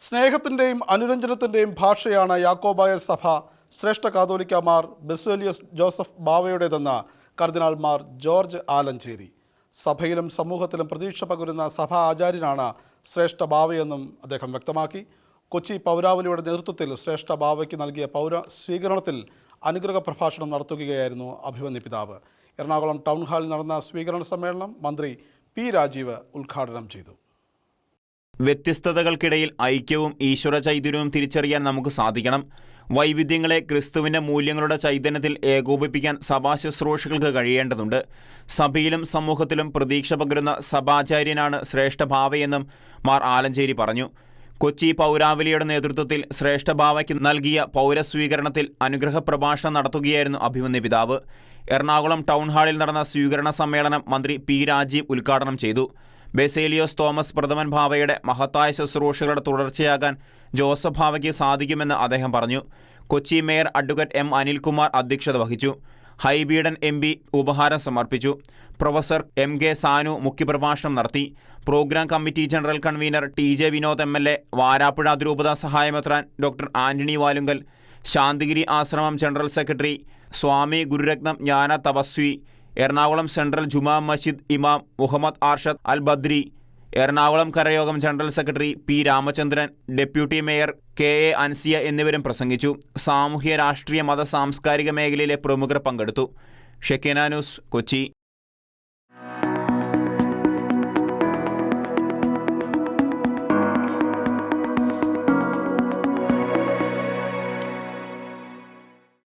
സ്നേഹത്തിന്റെയും അനുരഞ്ജനത്തിന്റെയും ഭാഷയാണ് യാക്കോബായ സഭ. ശ്രേഷ്ഠ കാതോലിക്കമാർ ബെസേലിയസ് ജോസഫ് ബാവയുടേതെന്ന് കർദിനാൾമാർ ജോർജ് ആലഞ്ചേരി. സഭയിലും സമൂഹത്തിലും പ്രതീക്ഷ പകരുന്ന സഭാ ആചാര്യനാണ് ശ്രേഷ്ഠ ബാവയെന്നും അദ്ദേഹം വ്യക്തമാക്കി. കൊച്ചി പൗരാവലിയുടെ നേതൃത്വത്തിൽ ശ്രേഷ്ഠ ബാവയ്ക്ക് നൽകിയ പൗര സ്വീകരണത്തിൽ അനുഗ്രഹ പ്രഭാഷണം നടത്തുകയായിരുന്നു അഭിമന്യ പിതാവ്. എറണാകുളം ടൗൺ ഹാളിൽ നടന്ന സ്വീകരണ സമ്മേളനം മന്ത്രി പി രാജീവ് ഉദ്ഘാടനം ചെയ്തു. വ്യത്യസ്തതകൾക്കിടയിൽ ഐക്യവും ഈശ്വര ചൈതന്യവും തിരിച്ചറിയാൻ നമുക്ക് സാധിക്കണം. വൈവിധ്യങ്ങളെ ക്രിസ്തുവിന്റെ മൂല്യങ്ങളുടെ ചൈതന്യത്തിൽ ഏകോപിപ്പിക്കാൻ സഭാ ശുശ്രൂഷകൾക്ക് കഴിയേണ്ടതുണ്ട്. സഭയിലും സമൂഹത്തിലും പ്രതീക്ഷ പകരുന്ന സഭാചാര്യനാണ് ശ്രേഷ്ഠഭാവയെന്നും മാർ ആലഞ്ചേരി പറഞ്ഞു. കൊച്ചി പൗരാവലിയുടെ നേതൃത്വത്തിൽ ശ്രേഷ്ഠഭാവയ്ക്ക് നൽകിയ പൗരസ്വീകരണത്തിൽ അനുഗ്രഹ പ്രഭാഷണം നടത്തുകയായിരുന്നു അഭിമന്യ പിതാവ്. എറണാകുളം ടൗൺ ഹാളിൽ നടന്ന സ്വീകരണ സമ്മേളനം മന്ത്രി പി രാജീവ് ഉദ്ഘാടനം ചെയ്തു. ബെസേലിയോസ് തോമസ് പ്രഥമൻ ഭാവയുടെ മഹത്തായ ശുശ്രൂഷകളുടെ തുടർച്ചയാകാൻ ജോസഫ് ഭാവയ്ക്ക് സാധിക്കുമെന്ന് അദ്ദേഹം പറഞ്ഞു. Kochi mayor advocate M Anilkumar അധ്യക്ഷത വഹിച്ചു. ഹൈബീഡൻ എം പി ഉപഹാരം സമർപ്പിച്ചു. പ്രൊഫസർ എം കെ സാനു മുഖ്യപ്രഭാഷണം നടത്തി. Programme committee general convener T J Vinod M L A Varappuzha അതിരൂപത സഹായമെത്രാൻ ഡോക്ടർ ആന്റണി വാലുങ്കൽ ശാന്തിഗിരി ആശ്രമം ജനറൽ സെക്രട്ടറി സ്വാമി ഗുരുരത്നം ജ്ഞാന തപസ്വി എറണാകുളം സെൻട്രൽ ജുമാ മസ്ജിദ് ഇമാം Muhammad Arshad Al Badri Ernakulam കരയോഗം general secretary P Ramachandran deputy mayor K A Ansiya എന്നിവരും പ്രസംഗിച്ചു. സാമൂഹ്യ രാഷ്ട്രീയ മത സാംസ്കാരിക മേഖലയിലെ പ്രമുഖർ പങ്കെടുത്തു. Shekinah news Kochi.